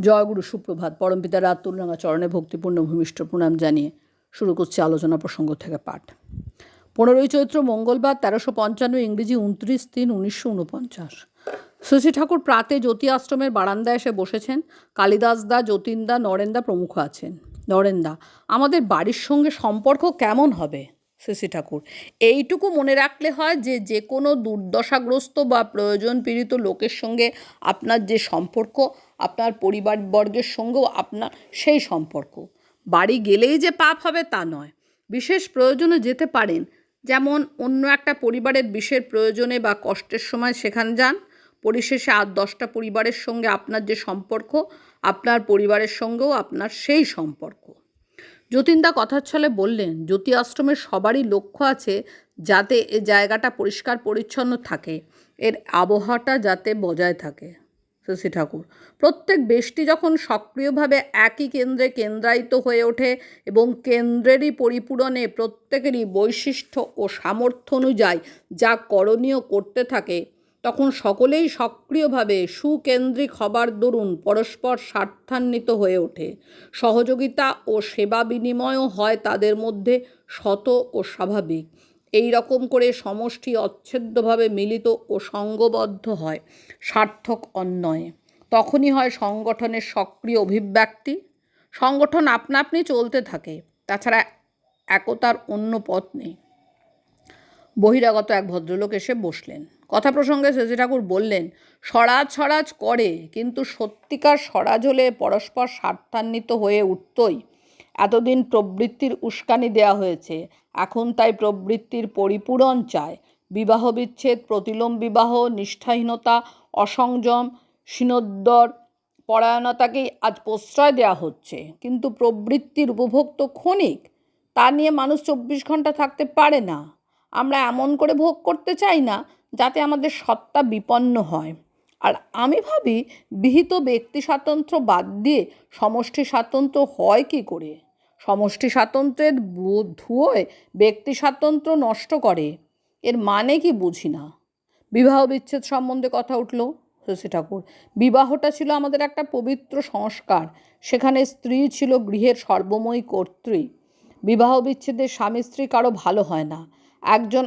জয়গুরু সুপ্রভাত পরমপিতা রাত তুলনাঙ্গা চরণে ভক্তিপূর্ণ ভূমিষ্ঠ প্রণাম জানিয়ে শুরু করছে আলোচনা প্রসঙ্গ থেকে পাঠ। পনেরোই চৈত্র মঙ্গলবার তেরোশো পঞ্চান্ন ইংরেজি উনত্রিশ তিন উনিশশো উনপঞ্চাশ। শশী ঠাকুর প্রাতে জ্যোতি আশ্রমের বারান্দায় এসে বসেছেন। কালিদাস দা যতীনদা নরেন্দা প্রমুখ আছেন। নরেন্দা আমাদের বাড়ির সঙ্গে সম্পর্ক কেমন হবে? শশী ঠাকুর। এইটুকু মনে রাখলে হয় যে যে কোনো দুর্দশাগ্রস্ত বা প্রয়োজন পীড়িত লোকের সঙ্গে আপনার যে সম্পর্ক, আপনার পরিবারবর্গের সঙ্গেও আপনার সেই সম্পর্ক। বাড়ি গেলেই যে পাপ হবে তা নয়। বিশেষ প্রয়োজনে যেতে পারেন। যেমন অন্য একটা পরিবারের বিশেষ প্রয়োজনে বা কষ্টের সময় সেখানে যান। পরিশেষে আর দশটা পরিবারের সঙ্গে আপনার যে সম্পর্ক, আপনার পরিবারের সঙ্গেও আপনার সেই সম্পর্ক। যতীনদা কথার ছলে বললেন জ্যোতি আশ্রমের সবারই লক্ষ্য আছে যাতে এ জায়গাটা পরিষ্কার পরিচ্ছন্ন থাকে। এর আবহাওয়াটা যাতে বজায় থাকে। শশী ঠাকুর, প্রত্যেক বেশটি যখন সক্রিয়ভাবে একই কেন্দ্রে কেন্দ্রায়িত হয়ে ওঠে এবং কেন্দ্রেরই পরিপূরণে প্রত্যেকেরই বৈশিষ্ট্য ও সামর্থ্য অনুযায়ী যা করণীয় করতে থাকে তখন সকলেই সক্রিয়ভাবে সুকেন্দ্রিক হবার দরুন পরস্পর স্বার্থান্বিত হয়ে ওঠে। সহযোগিতা ও সেবা বিনিময়ও হয় তাদের মধ্যে শত ও স্বাভাবিক। এই রকম করে সমষ্টি অচ্ছেদ্যভাবে মিলিত ও সঙ্গবদ্ধ হয়, সার্থক অন্যয়ে তখনই হয় সংগঠনের সক্রিয় অভিব্যক্তি। সংগঠন আপনা আপনি চলতে থাকে, তাছাড়া একতার অন্য পথ নেই। বহিরাগত এক ভদ্রলোক এসে বসলেন। কথা প্রসঙ্গে সেজে ঠাকুর বললেন স্বরাজ স্বরাজ করে, কিন্তু সত্যিকার স্বরাজ হলে পরস্পর স্বার্থান্বিত হয়ে উঠতই। এতদিন প্রবৃত্তির উস্কানি দেয়া হয়েছে, এখন তাই প্রবৃত্তির পরিপূরণ চায়। বিবাহ বিচ্ছেদ, প্রতিলোম বিবাহ, নিষ্ঠাহীনতা, অসংযম সিনোদ্দর পরায়ণতাকেই আজ প্রশ্রয় দেওয়া হচ্ছে। কিন্তু প্রবৃত্তির উপভোগ তো ক্ষণিক, তা নিয়ে মানুষ চব্বিশ ঘণ্টা থাকতে পারে না। আমরা এমন করে ভোগ করতে চাই না যাতে আমাদের সত্তা বিপন্ন হয়। আর আমি ভাবি, বিহিত ব্যক্তি স্বাতন্ত্র্য বাদ দিয়ে সমষ্টি স্বাতন্ত্র্য হয় কি করে? সমষ্টি স্বাতন্ত্রের ধুয়োয় ব্যক্তি স্বাতন্ত্র্য নষ্ট করে, এর মানে কি বুঝি না? বিবাহ বিচ্ছেদ সম্বন্ধে কথা উঠল শশী ঠাকুর। বিবাহটা ছিল আমাদের একটা পবিত্র সংস্কার, সেখানে স্ত্রী ছিল গৃহের সর্বময়ী কর্ত্রী। বিবাহ বিচ্ছেদে স্বামী স্ত্রী কারও ভালো হয় না। একজন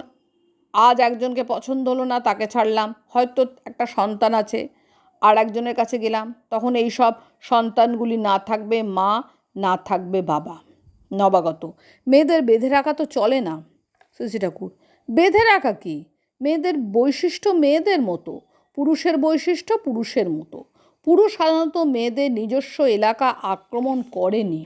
আজ একজনকে পছন্দ হলো না, তাকে ছাড়লাম। হয়তো একটা সন্তান আছে। আর একজনের কাছে গেলাম। তখন এই সব সন্তানগুলি না থাকবে মা, না থাকবে বাবা। নবাগত। মেয়েদের বেঁধে রাখা তো চলে না, শশী ঠাকুর। বেঁধে রাখা কি? মেয়েদের বৈশিষ্ট্য মেয়েদের মতো। পুরুষের বৈশিষ্ট্য পুরুষের মতো। পুরুষ সাধারণত মেয়েদের নিজস্ব এলাকা আক্রমণ করেনি।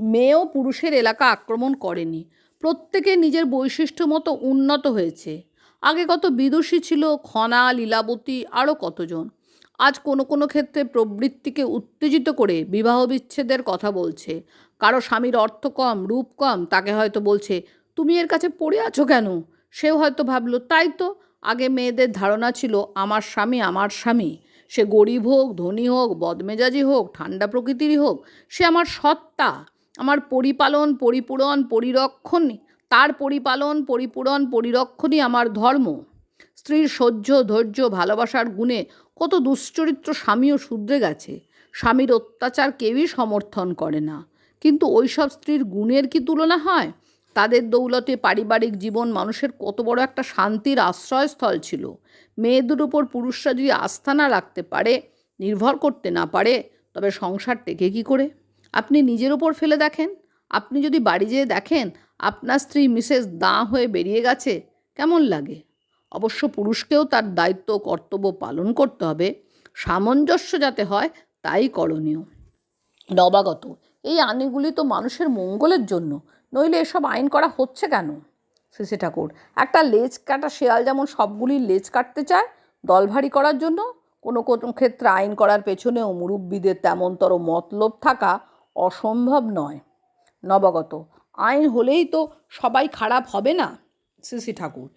মেয়েও পুরুষের এলাকা আক্রমণ করেনি। প্রত্যেকে নিজের বৈশিষ্ট্য মতো উন্নত হয়েছে। আগে কত বিদুষী ছিল, খনা, লীলাবতী আরও কতজন। আজ কোনো কোনো ক্ষেত্রে প্রবৃত্তিকে উত্তেজিত করে বিবাহ বিচ্ছেদের কথা বলছে। কারও স্বামীর অর্থ কম, রূপ কম, তাকে হয়তো বলছে, তুমি এর কাছে পড়ে আছো কেন? সেও হয়তো ভাবলো, তাই তো, আগে মেয়েদের ধারণা ছিল, আমার স্বামী আমার স্বামী। সে গরিব হোক, ধনী হোক, বদমেজাজি হোক, ঠান্ডা প্রকৃতিরই হোক, সে আমার সত্তা। আমার পরিপালন, পরিপূরণ, পরিরক্ষণ, তার পরিপালন, পরিপূরণ পরিরক্ষণই আমার ধর্ম। স্ত্রীর সহ্য, ধৈর্য, ভালোবাসার গুণে কত দুশ্চরিত্র স্বামীও শুধরে গেছে। স্বামীর অত্যাচার কেউই সমর্থন করে না। কিন্তু ওইসব স্ত্রীর গুণের কি তুলনা হয়? তাদের দৌলতে পারিবারিক জীবন মানুষের কত বড় একটা শান্তির আশ্রয়স্থল ছিল। মেয়েদের উপর পুরুষরা যদি আস্থা না রাখতে পারে, নির্ভর করতে না পারে, তবে সংসার টেকে কী করে? আপনি নিজের ওপর ফেলে দেখেন। আপনি যদি বাড়ি যেয়ে দেখেন, আপনার স্ত্রী মিসেস দাঁ হয়ে বেরিয়ে গেছে, কেমন লাগে? অবশ্য পুরুষকেও তার দায়িত্ব কর্তব্য পালন করতে হবে। সামঞ্জস্য যাতে হয়, তাই করণীয়। নবাগত, এই আইনগুলি তো মানুষের মঙ্গলের জন্য, নইলে এসব আইন করা হচ্ছে কেন? সিসি ঠাকুর, একটা লেজ কাটা শেয়াল যেমন সবগুলি লেজ কাটতে চায়, দল ভারী করার জন্য? কোনো কোনো ক্ষেত্রে আইন করার পেছনেও মুরব্বীদের তেমনতর মতলব থাকা অসম্ভব নয়। নবাগত। আইন হলেই তো সবাই খারাপ হবে না? সিসি ঠাকুর।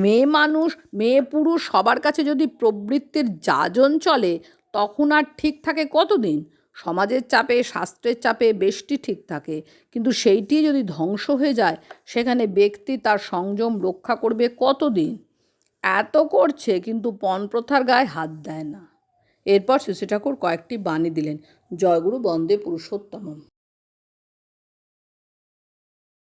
মেয়ে মানুষ, মেয়ে পুরুষ সবার কাছে যদি প্রবৃত্তির যাজন চলে, তখন আর ঠিক থাকে কতদিন? সমাজের চাপে, শাস্ত্রের চাপে বেশটি ঠিক থাকে। কিন্তু সেইটি যদি ধ্বংস হয়ে যায়, সেখানে ব্যক্তি তার সংযম রক্ষা করবে কতদিন? এত করছে, কিন্তু পণ প্রথার গায়ে হাত দেয় না। এরপর শ্রী ঠাকুর কয়েকটি বাণী দিলেন জয়গুরু বন্দে পুরুষোত্তমম।